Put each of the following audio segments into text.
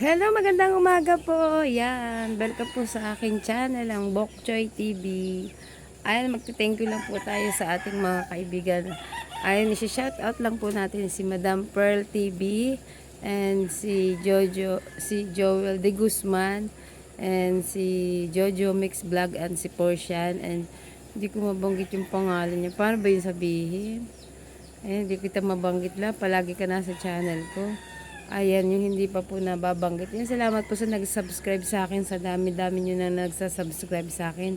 Hello, magandang umaga po. Yan, welcome po sa aking channel, ang Bok Choy TV. Ayan, magti-thank you lang po tayo sa ating mga kaibigan. Ayan, isi-shout out lang po natin si Madam Pearl TV and si Jojo, si Joel De Guzman and si Jojo Mix Vlog and si Portian and hindi ko mabanggit yung pangalan niya. Paano ba yung sabihin? Ayan, hindi kita mabanggit lang. Palagi ka nasa channel ko. Ayan, yung hindi pa po nababanggit. Yan, salamat po sa nag-subscribe sa akin. Sa dami-dami nyo na nagsasubscribe sa akin.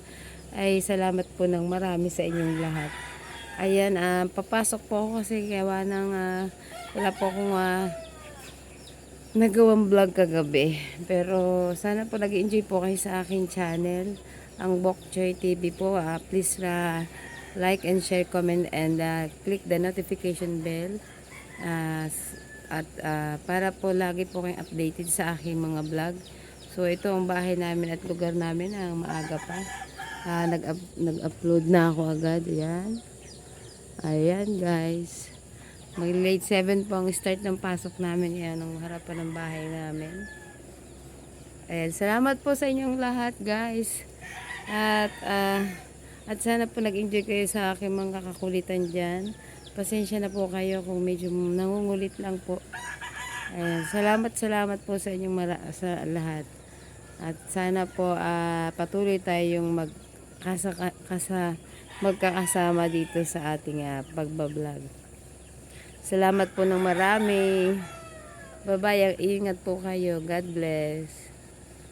Ay, salamat po ng marami sa inyong lahat. Ayan, ah, papasok po ako kasi gawa ng ah, wala po akong ah, nagawang vlog kagabi. Pero sana po nag-enjoy po kayo sa aking channel. Ang Bok Choy TV po. ah, please ra like and share, comment, and ah, click the notification bell. S- at ah, para po lagi po kayong updated sa aking mga vlog. So ito ang bahay namin at lugar namin ang maaga pa. Ah, nag nag-upload na ako agad. Ayan. Ayan guys. Mag late 7 po ang start ng pasok namin. Ayan ang harapan ng bahay namin. Ayan, salamat po sa inyong lahat guys. At ah, at sana po nag-enjoy kayo sa aking mga kakulitan dyan. Pasensya na po kayo kung medyo nangungulit lang po. Ayan, salamat salamat po sa inyong mara- sa lahat. At sana po ah, patuloy tayong mag kasa, kasa, magkakasama dito sa ating ah, pagbablog. Salamat po ng marami. Bye-bye. Ingat po kayo. God bless.